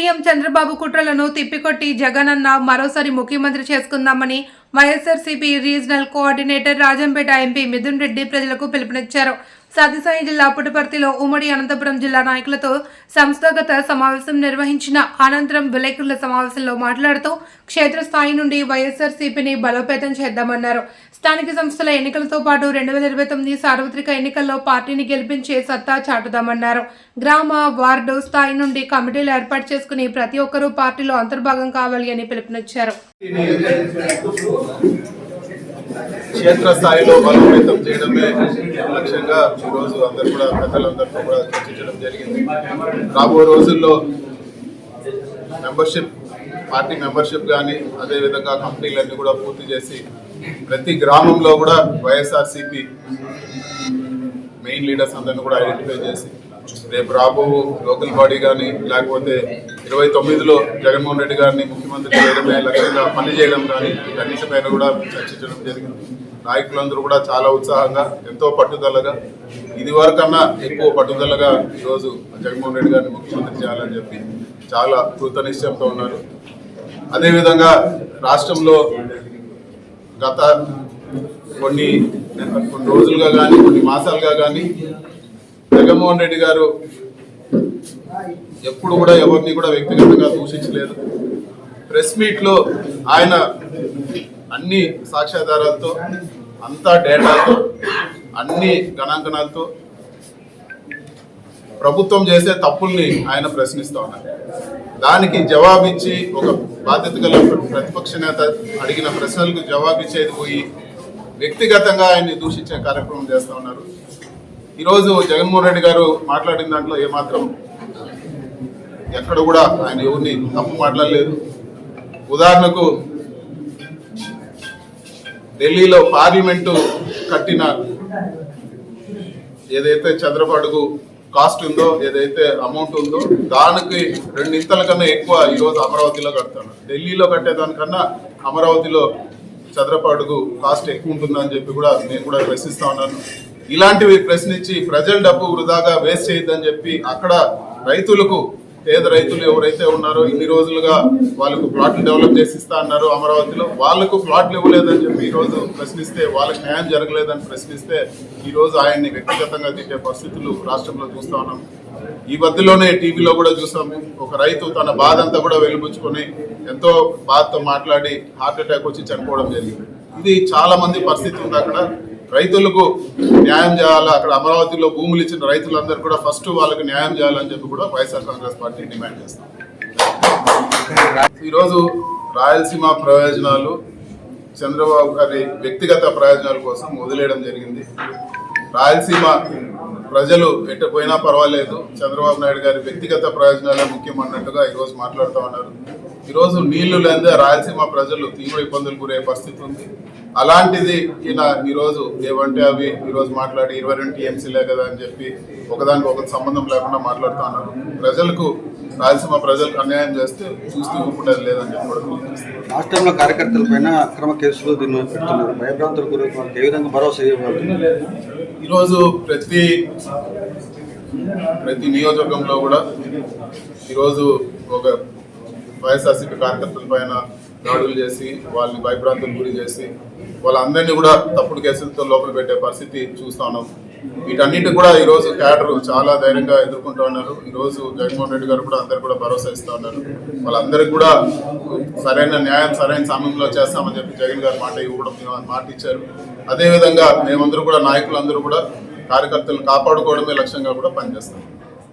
CM Chandrababu కుట్రలను తిప్పికొట్టి జగనన్న మరోసారి ముఖ్యమంత్రి చేసుకుందామని YSRCP regional coordinator Rajampet MP Mithun Reddy ప్రజలకు పిలుపునిచ్చారు. సత్యసాయి జిల్లా పుట్టపర్తిలో ఉమ్మడి అనంతపురం జిల్లా నాయకులతో సంస్థాగత సమావేశం నిర్వహించిన అనంతరం విలేకరుల సమావేశంలో మాట్లాడుతూ క్షేత్రస్థాయి నుండి వైఎస్ఆర్సీపీని బలోపేతం చేద్దామన్నారు. స్థానిక సంస్థల ఎన్నికలతో పాటు రెండు వేల ఇరవై తొమ్మిది సార్వత్రిక ఎన్నికల్లో పార్టీని గెలిపించే సత్తా చాటుదామన్నారు. గ్రామ వార్డు స్థాయి నుండి కమిటీలు ఏర్పాటు చేసుకుని ప్రతి ఒక్కరూ పార్టీలో అంతర్భాగం కావాలి అని పిలుపునిచ్చారు. క్షేత్రస్థాయిలో బలోపేతం చేయడమే లక్ష్యంగా ఈరోజు అందరు కూడా పెద్దలందరితో కూడా చర్చించడం జరిగింది. రాబో రోజుల్లో మెంబర్షిప్ పార్టీ మెంబర్షిప్ కానీ అదేవిధంగా కంపెనీలన్నీ కూడా పూర్తి చేసి ప్రతి గ్రామంలో కూడా వైఎస్ఆర్సీపీ మెయిన్ లీడర్స్ అందరిని కూడా ఐడెంటిఫై చేసి రేపు రాబో లోకల్ బాడీ కానీ లేకపోతే ఇరవై తొమ్మిదిలో జగన్మోహన్ రెడ్డి గారిని ముఖ్యమంత్రి చేయడమే లక్ష్యంగా పని చేయడం కానీ వీటన్నిటిపైన కూడా చర్చించడం జరిగింది. నాయకులందరూ కూడా చాలా ఉత్సాహంగా ఎంతో పట్టుదలగా ఇది వరకన్నా ఎక్కువ పట్టుదలగా ఈరోజు జగన్మోహన్ రెడ్డి గారిని ముఖ్యమంత్రి చేయాలని చెప్పి చాలా కృతనిశ్చయంతో ఉన్నారు. అదేవిధంగా రాష్ట్రంలో గత కొన్ని కొన్ని రోజులుగా కానీ కొన్ని మాసాలుగా కానీ జగన్మోహన్ రెడ్డి గారు ఎప్పుడు కూడా ఎవరిని కూడా వ్యక్తిగతంగా దూషించలేదు. ప్రెస్ మీట్లో ఆయన అన్ని సాక్ష్యాధారాలతో అంతా డేటాతో అన్ని గణాంకనాలతో ప్రభుత్వం చేసే తప్పుల్ని ఆయన ప్రశ్నిస్తా ఉన్నారు. దానికి జవాబిచ్చి ఒక బాధ్యత గల ప్రతిపక్ష నేత అడిగిన ప్రశ్నలకు జవాబిచ్చేది పోయి వ్యక్తిగతంగా ఆయన్ని దూషించే కార్యక్రమం చేస్తూ ఉన్నారు. ఈరోజు జగన్మోహన్ రెడ్డి గారు మాట్లాడిన దాంట్లో ఏమాత్రం ఎక్కడ కూడా ఆయన ఎవరిని తప్పు మాట్లాడలేదు. ఉదాహరణకు ఢిల్లీలో పార్లమెంటు కట్టిన ఏదైతే చంద్రబాబుకు కాస్ట్ ఉందో ఏదైతే అమౌంట్ ఉందో దానికి రెండింతల కన్నా ఎక్కువ ఈరోజు అమరావతిలో కడతాను ఢిల్లీలో కట్టేదానికన్నా అమరావతిలో చంద్రపాడుగు కాస్ట్ ఎక్కువ ఉంటుందని చెప్పి కూడా నేను కూడా ప్రశ్నిస్తా ఉన్నాను. ఇలాంటివి ప్రశ్నించి ప్రజల డబ్బు వృధాగా వేస్ట్ చేయొద్దని చెప్పి అక్కడ రైతులకు పేద రైతులు ఎవరైతే ఉన్నారో ఇన్ని రోజులుగా వాళ్ళకు ప్లాట్లు డెవలప్ చేసి ఇస్తా అన్నారు అమరావతిలో వాళ్ళకు ప్లాట్లు ఇవ్వలేదని చెప్పి ఈరోజు ప్రశ్నిస్తే వాళ్ళకి న్యాయం జరగలేదని ప్రశ్నిస్తే ఈరోజు ఆయన్ని వ్యక్తిగతంగా తిట్టే పరిస్థితులు రాష్ట్రంలో చూస్తా ఉన్నాం. ఈ మధ్యలోనే టీవీలో కూడా చూసాము ఒక రైతు తన బాధ అంతా కూడా వెలుబుచ్చుకొని ఎంతో బాధతో మాట్లాడి హార్ట్ అటాక్ వచ్చి చనిపోవడం జరిగింది. ఇది చాలా మంది పరిస్థితి ఉంది అక్కడ. రైతులకు న్యాయం చేయాలా? అక్కడ అమరావతిలో భూములు ఇచ్చిన రైతులందరూ కూడా ఫస్ట్ వాళ్ళకి న్యాయం చేయాలని చెప్పి కూడా వైఎస్ఆర్ కాంగ్రెస్ పార్టీ డిమాండ్ చేస్తాం. ఈరోజు రాయలసీమ ప్రయోజనాలు చంద్రబాబు గారి వ్యక్తిగత ప్రయోజనాల కోసం వదిలేయడం జరిగింది. రాయలసీమ ప్రజలు ఎట్ట పోయినా పర్వాలేదు. చంద్రబాబు నాయుడు గారి వ్యక్తిగత ప్రయోజనాలే ముఖ్యం అన్నట్టుగా ఈరోజు మాట్లాడుతూ ఉన్నారు. ఈరోజు నీళ్ళు లేదా రాయలసీమ ప్రజలు తీవ్ర ఇబ్బందులు గురయ్యే పరిస్థితి ఉంది. అలాంటిది ఈయన ఈరోజు ఏవంటే అవి ఈరోజు మాట్లాడి ఇరవై రెండు టీఎంసీలే కదా అని చెప్పి ఒకదానికి ఒకటి సంబంధం లేకుండా మాట్లాడుతూ ఉన్నారు. ప్రజలకు రాయలసీమ ప్రజలకు అన్యాయం చేస్తే చూస్తూ ఊపుకుంటది లేదని చెప్పి. రాష్ట్రంలో కార్యకర్తల పైన అక్రమ కేసులు దీన్ని పెడుతున్నారు. భయభ్రాంతులకు గురి వాళ్ళకి ఏ విధంగా భరోసా ఇవ్వగలుగుతున్నారు ఈరోజు ప్రతి ప్రతి నియోజకవర్గంలో కూడా ఈరోజు ఒక వైఎస్ఆర్సీపీ కార్యకర్తల పైన దాడులు చేసి వాళ్ళని భయభ్రాంతులు గురి చేసి వాళ్ళందరినీ కూడా తప్పుడు కేసులతో లోపల పెట్టే పరిస్థితి చూస్తా ఉన్నాం. వీటన్నిటి కూడా ఈరోజు క్యాడర్ చాలా ధైర్యంగా ఎదుర్కొంటూ ఉన్నారు. ఈరోజు జగన్మోహన్ రెడ్డి గారు కూడా అందరు కూడా భరోసా ఇస్తూ ఉన్నారు. వాళ్ళందరికీ కూడా సరైన న్యాయం సరైన సమయంలో చేస్తామని చెప్పి జగన్ గారు మాట ఇవ్వడం మాట ఇచ్చారు. అదేవిధంగా మేమందరూ కూడా నాయకులందరూ కూడా కార్యకర్తలను కాపాడుకోవడమే లక్ష్యంగా కూడా పనిచేస్తాం.